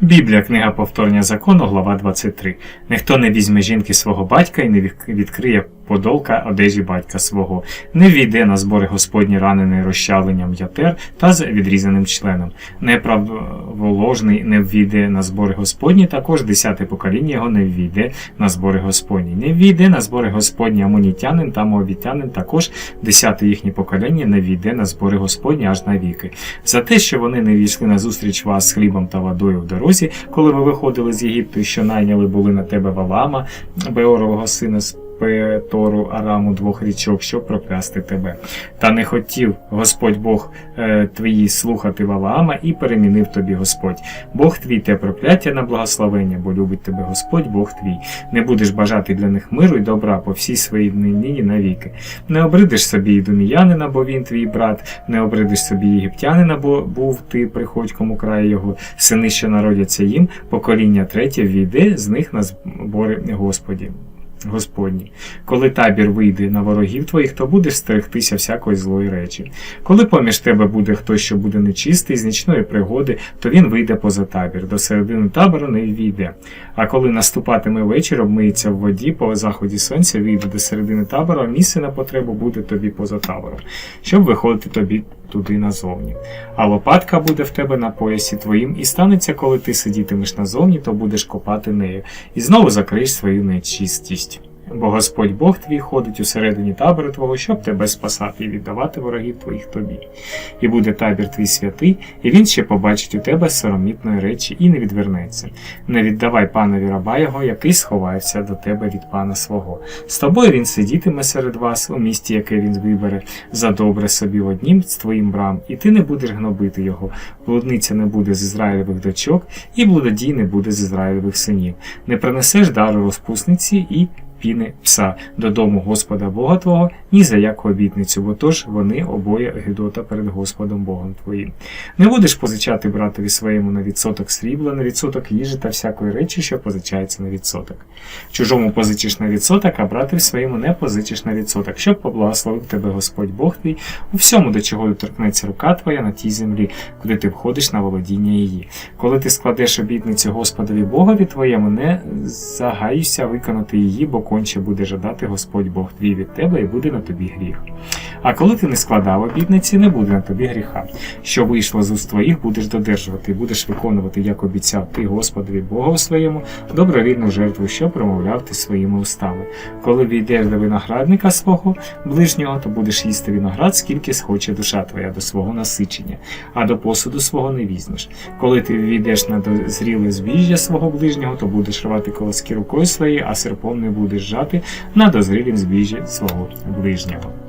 Біблія, книга повторення закону, глава 23. Ніхто не візьме жінки свого батька і не від- відкриє подолка одежі батька свого, не війде на збори Господні ранений розчавленням ятер та з відрізаним членом. Неправоложний не ввійде на збори Господні, також десяте покоління його не ввійде на збори Господні. Не ввійде на збори Господні амонітянин та моавітянин, також десяте їхнє покоління не ввійде на збори Господні аж навіки. За те, що вони не війшли на зустріч вас з хлібом та водою в дорозі, коли ви виходили з Єгипту, і що найняли були на тебе Валаама, Беорового сина Петору Араму двох річок, щоб проклясти тебе. Та не хотів Господь Бог е, твій слухати Валаама і перемінив тобі Господь. Бог твій те прокляття на благословення, бо любить тебе Господь, Бог твій. Не будеш бажати для них миру і добра по всій своїй нині навіки. Не обридиш собі і доміянина, бо він твій брат, не обридиш собі єгиптянина, бо був ти приходьком у краї його, сини, що народяться їм, покоління третє війде з них на збори Господі. Господні, коли табір вийде на ворогів твоїх, то будеш стерегтися всякої злої речі. Коли поміж тебе буде хтось, що буде нечистий з нічної пригоди, то він вийде поза табір, до середини табору не війде. А коли наступатиме вечір, обмиється в воді по заході сонця, вийде до середини табору, а місце на потребу буде тобі поза табором, щоб виходити тобі туди назовні. А лопатка буде в тебе на поясі твоїм, і станеться, коли ти сидітимеш назовні, то будеш копати нею, і знову закриєш свою нечистість. Бо Господь Бог твій ходить усередині табору твого, щоб тебе спасати і віддавати ворогів твоїх тобі. І буде табір твій святий, і він ще побачить у тебе соромітної речі і не відвернеться. Не віддавай панові раба його, який сховається до тебе від пана свого. З тобою він сидітиме серед вас у місті, яке він вибере, за добре собі однім з твоїм брам, і ти не будеш гнобити його. Блудниця не буде з Ізраїлевих дочок, і блудодій не буде з Ізраїлевих синів. Не принесеш дару розпусниці і піни пса додому Господа Бога Твого, ні за яку обітницю, бо тож вони обоє гидота перед Господом Богом Твоїм. Не будеш позичати братові своєму на відсоток срібла, на відсоток їжі та всякої речі, що позичається на відсоток. Чужому позичиш на відсоток, а братові своєму не позичиш на відсоток, щоб поблагословив тебе Господь Бог твій у всьому, до чого доторкнеться рука твоя на тій землі, куди ти входиш на володіння її. Коли ти складеш обітницю Господові Богові твоєму, не загаюся виконати її, бо конче буде жадати Господь Бог твій від тебе і буде на тобі гріх. А коли ти не складав обітниці, не буде на тобі гріха. Що вийшло з уст твоїх, будеш додержувати, будеш виконувати, як обіцяв ти Господові Богу своєму, добровільну жертву, що промовляв ти своїми устами. Коли війдеш до виноградника свого ближнього, то будеш їсти виноград, скільки схоче душа твоя до свого насичення, а до посуду свого не візьмеш. Коли ти війдеш на дозріле збіжжя свого ближнього, то будеш рвати колоски рукою своєю, а серпом не будеш жати на дозрілім збіжжі свого ближнього.